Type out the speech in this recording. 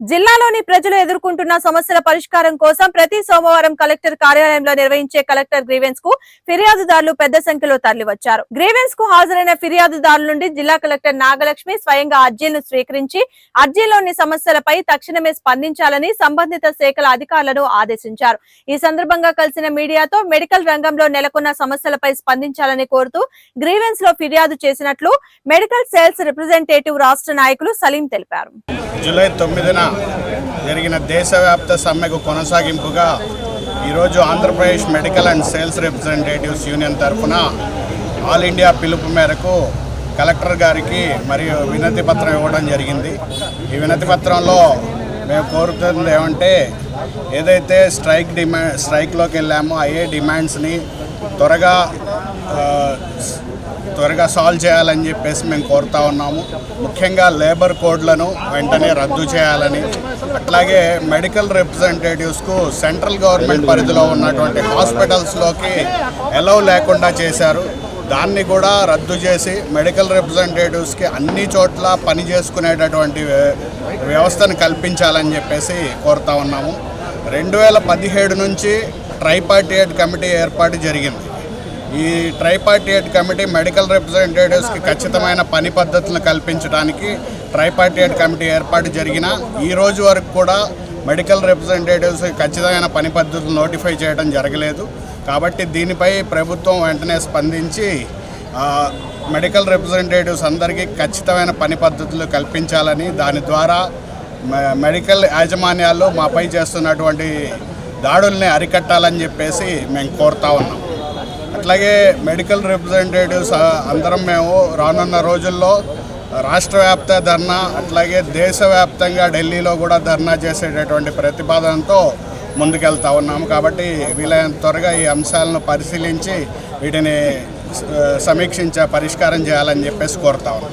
జిల్లాలోని ప్రజలు ఎదుర్కొంటున్న సమస్యల పరిష్కారం కోసం ప్రతి సోమవారం కలెక్టర్ కార్యాలయంలో నిర్వహించే కలెక్టర్ గ్రీవెన్స్కు ఫిర్యాదుదారులు పెద్ద సంఖ్యలో తరలివచ్చారు. గ్రీవెన్స్కు హాజరైన ఫిర్యాదుదారుల నుండి జిల్లా కలెక్టర్ నాగలక్ష్మి స్వయంగా అర్జీలను స్వీకరించి అర్జీలోని సమస్యలపై తక్షణమే స్పందించాలని సంబంధిత శాఖల అధికారులను ఆదేశించారు. ఈ సందర్భంగా కలిసిన మీడియాతో మెడికల్ రంగంలో నెలకొన్న సమస్యలపై స్పందించాలని కోరుతూ గ్రీవెన్స్లో ఫిర్యాదు చేసినట్లు మెడికల్ సేల్స్ రిప్రజెంటేటివ్ రాష్ట్ర నాయకులు సలీం తెలిపారు. జూలై తొమ్మిదిన జరిగిన దేశవ్యాప్త సమ్మెకు కొనసాగింపుగా ఈరోజు Andhra Pradesh medical and sales representatives union తరఫున ఆల్ ఇండియా పిలుపు మేరకు కలెక్టర్ గారికి మరియు వినతి పత్రం ఇవ్వడం జరిగింది. ఈ వినతి పత్రంలో మేము కోరుతుంది ఏమంటే ఏదైతే స్ట్రైక్ డిమాండ్ స్ట్రైక్లోకి వెళ్ళామో అయ్యే డిమాండ్స్ని త్వరగా త్వరగా సాల్వ్ చేయాలని చెప్పేసి మేము కోరుతా ఉన్నాము. ముఖ్యంగా లేబర్ కోడ్లను వెంటనే రద్దు చేయాలని. అట్లాగే మెడికల్ రిప్రజెంటేటివ్స్కు సెంట్రల్ గవర్నమెంట్ పరిధిలో ఉన్నటువంటి హాస్పిటల్స్లోకి ఎలవ్ లేకుండా చేశారు. దాన్ని కూడా రద్దు చేసి మెడికల్ రిప్రజెంటేటివ్స్కి అన్ని చోట్ల పని చేసుకునేటటువంటి వ్యవస్థను కల్పించాలని చెప్పేసి కోరుతా ఉన్నాము. రెండు వేల పదిహేడు నుంచి ట్రైపార్టియేట్ కమిటీ ఏర్పాటు జరిగింది. ఈ ట్రైపార్టియేట్ కమిటీ మెడికల్ రిప్రజెంటేటివ్స్కి ఖచ్చితమైన పని పద్ధతులను కల్పించడానికి ట్రైపార్టియేట్ కమిటీ ఏర్పాటు జరిగిన ఈ రోజు వరకు కూడా మెడికల్ రిప్రజెంటేటివ్స్కి ఖచ్చితమైన పని పద్ధతులు నోటిఫై చేయడం జరగలేదు. కాబట్టి దీనిపై ప్రభుత్వం వెంటనే స్పందించి మెడికల్ రిప్రజెంటేటివ్స్ అందరికీ ఖచ్చితమైన పని పద్ధతులు కల్పించాలని దాని ద్వారా మె- మెడికల్ యాజమాన్యాలు మాపై చేస్తున్నటువంటి దాడుల్ని అరికట్టాలని చెప్పేసి మేము కోరుతా ఉన్నాం. అట్లాగే మెడికల్ రిప్రజెంటేటివ్స్ అందరం మేము రానున్న రోజుల్లో రాష్ట్ర వ్యాప్త ధర్నా అట్లాగే దేశవ్యాప్తంగా ఢిల్లీలో కూడా ధర్నా చేసేటటువంటి ప్రతిపాదనతో ముందుకెళ్తా ఉన్నాము. కాబట్టి వీలైనంత త్వరగా ఈ అంశాలను పరిశీలించి వీటిని సమీక్షించే పరిష్కారం చేయాలని చెప్పేసి కోరుతా ఉన్నాం.